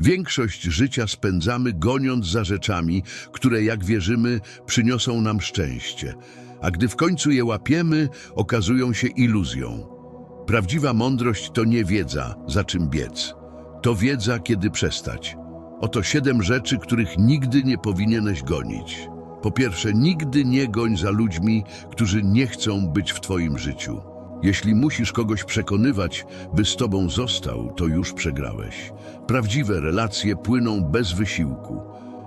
Większość życia spędzamy goniąc za rzeczami, które, jak wierzymy, przyniosą nam szczęście, a gdy w końcu je łapiemy, okazują się iluzją. Prawdziwa mądrość to nie wiedza, za czym biec. To wiedza, kiedy przestać. Oto siedem rzeczy, których nigdy nie powinieneś gonić. Po pierwsze, nigdy nie goń za ludźmi, którzy nie chcą być w twoim życiu. Jeśli musisz kogoś przekonywać, by z tobą został, to już przegrałeś. Prawdziwe relacje płyną bez wysiłku.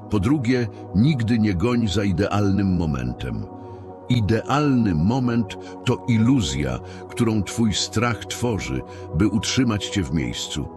Po drugie, nigdy nie goń za idealnym momentem. Idealny moment to iluzja, którą twój strach tworzy, by utrzymać cię w miejscu.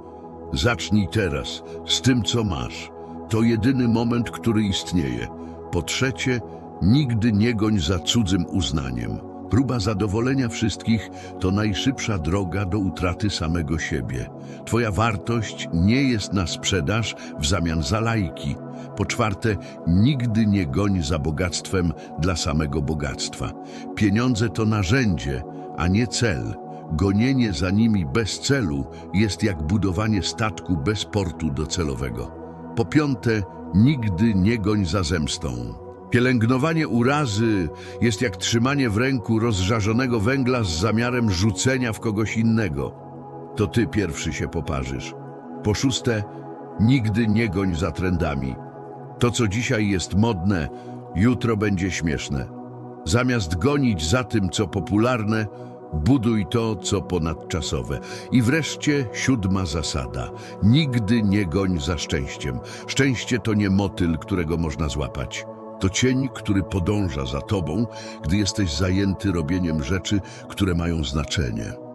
Zacznij teraz, z tym co masz. To jedyny moment, który istnieje. Po trzecie, nigdy nie goń za cudzym uznaniem. Próba zadowolenia wszystkich to najszybsza droga do utraty samego siebie. Twoja wartość nie jest na sprzedaż w zamian za lajki. Po czwarte, nigdy nie goń za bogactwem dla samego bogactwa. Pieniądze to narzędzie, a nie cel. Gonienie za nimi bez celu jest jak budowanie statku bez portu docelowego. Po piąte, nigdy nie goń za zemstą. Pielęgnowanie urazy jest jak trzymanie w ręku rozżarzonego węgla z zamiarem rzucenia w kogoś innego. To ty pierwszy się poparzysz. Po szóste, nigdy nie goń za trendami. To, co dzisiaj jest modne, jutro będzie śmieszne. Zamiast gonić za tym, co popularne, buduj to, co ponadczasowe. I wreszcie siódma zasada. Nigdy nie goń za szczęściem. Szczęście to nie motyl, którego można złapać. To cień, który podąża za tobą, gdy jesteś zajęty robieniem rzeczy, które mają znaczenie.